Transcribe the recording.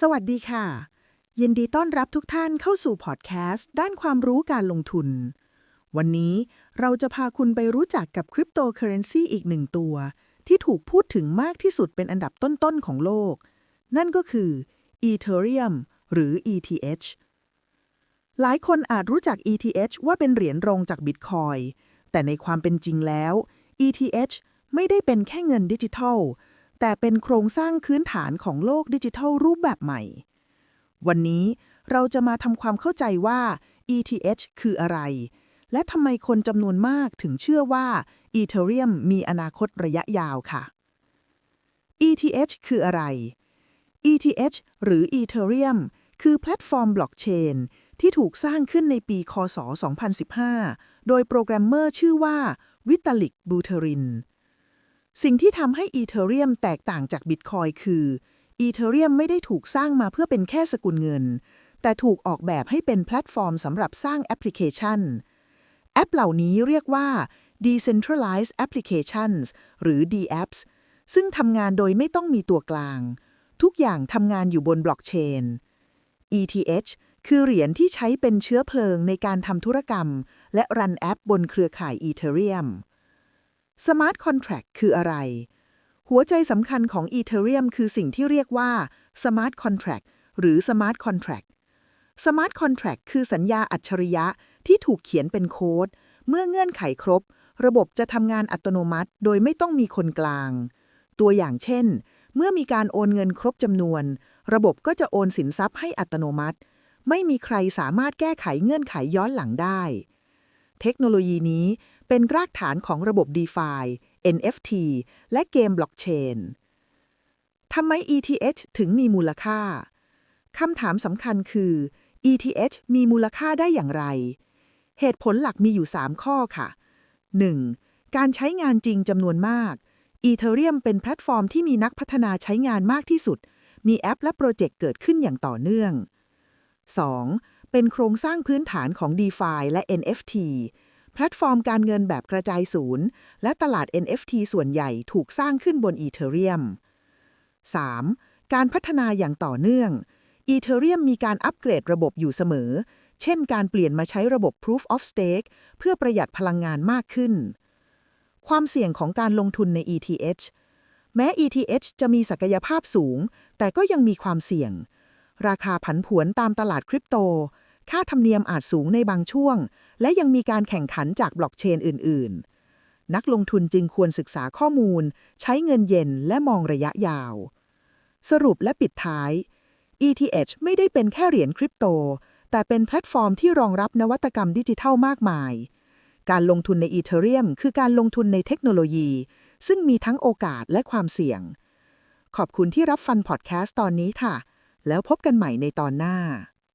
สวัสดีค่ะ ยินดีต้อนรับทุกท่านเข้าสู่พอดแคสต์ด้านความรู้การลงทุน วันนี้เราจะพาคุณไปรู้จักกับคริปโตเคอเรนซีอีกหนึ่งตัว ที่ถูกพูดถึงมากที่สุดเป็นอันดับต้นๆของโลก นั่นก็คือ Ethereum หรือ ETH หลายคนอาจรู้จัก ETH ว่าเป็นเหรียญรองจากบิตคอยแต่ในความเป็นจริงแล้ว ETH ไม่ได้เป็นแค่เงินดิจิทัล แต่เป็นโครงสร้างพื้นฐานของโลกดิจิทัลรูปแบบใหม่ วันนี้เราจะมาทำความเข้าใจว่า ETH คืออะไร และทำไมคนจำนวนมากถึงเชื่อว่า Ethereum มีอนาคตระยะยาวค่ะ ETH คืออะไร ETH หรือ Ethereum คือแพลตฟอร์มบล็อกเชนที่ถูกสร้างขึ้นในปี คศ 2015 โดยโปรแกรมเมอร์ชื่อว่าวิตาลิกบูเทริน สิ่งที่ทำให้ Ethereum แตกต่างจากบิตคอยคือ Ethereum ไม่ได้ถูกสร้างมาเพื่อเป็นแค่สกุลเงิน แต่ถูกออกแบบให้เป็นแพลตฟอร์มสำหรับสร้างแอปพลิเคชัน แอปเหล่านี้เรียกว่า Decentralized Applications หรือ DApps ซึ่งทำงานโดยไม่ต้องมีตัวกลาง ทุกอย่างทำงานอยู่บนบล็อกเชน ETH คือเหรียญที่ใช้เป็นเชื้อเพลิงในการทำธุรกรรม และรันแอปบนเครือข่าย Ethereum Smart Contract คืออะไร หัวใจสำคัญของ Ethereum คือสิ่งที่เรียกว่า Smart Contract หรือ Smart Contract Smart Contract คือสัญญาอัจฉริยะที่ถูกเขียนเป็นโค้ด เมื่อเงื่อนไขครบ ระบบจะทำงานอัตโนมัติ โดยไม่ต้องมีคนกลาง ตัวอย่างเช่น เมื่อมีการโอนเงินครบจำนวน ระบบก็จะโอนสินทรัพย์ให้อัตโนมัติ ไม่มีใครสามารถแก้ไขเงื่อนไขย้อนหลังได้ เทคโนโลยีนี้ เป็นรากฐานของระบบ DeFi NFT และเกมบล็อกเชนทำไม ETH ถึงมีมูลค่า คำถามสำคัญคือ ETH มีมูลค่าได้อย่างไร เหตุผลหลักมีอยู่ 3 ข้อค่ะ 1. การใช้งานจริงจำนวนมาก Ethereum เป็นแพลตฟอร์มที่มีนักพัฒนาใช้งานมากที่สุด มีแอปและโปรเจกต์เกิดขึ้นอย่างต่อเนื่อง 2. เป็นโครงสร้างพื้นฐานของ DeFi และ NFT แพลตฟอร์มการเงินแบบกระจายศูนย์ และตลาด NFT ส่วนใหญ่ถูกสร้างขึ้นบน Ethereum 3. การพัฒนาอย่างต่อเนื่อง Ethereum มีการอัปเกรดระบบอยู่เสมอ เช่นการเปลี่ยนมาใช้ระบบ Proof of Stake เพื่อประหยัดพลังงานมากขึ้น ความเสี่ยงของการลงทุนใน ETH แม้ ETH จะมีศักยภาพสูง แต่ก็ยังมีความเสี่ยง ราคาผันผวนตามตลาดคริปโต ค่าธรรมเนียมอาจสูงในบางช่วง และยังมีการแข่งขันจากบล็อกเชนอื่น ๆ นักลงทุนจึงควรศึกษาข้อมูล ใช้เงินเย็นและมองระยะยาว สรุปและปิดท้าย ETH ไม่ได้เป็นแค่เหรียญคริปโต แต่เป็นแพลตฟอร์มที่รองรับนวัตกรรมดิจิทัลมากมาย การลงทุนใน Ethereum คือการลงทุนในเทคโนโลยี ซึ่งมีทั้งโอกาสและความเสี่ยง ขอบคุณที่รับฟังพอดแคสต์ตอนนี้ค่ะ แล้วพบกันใหม่ในตอนหน้า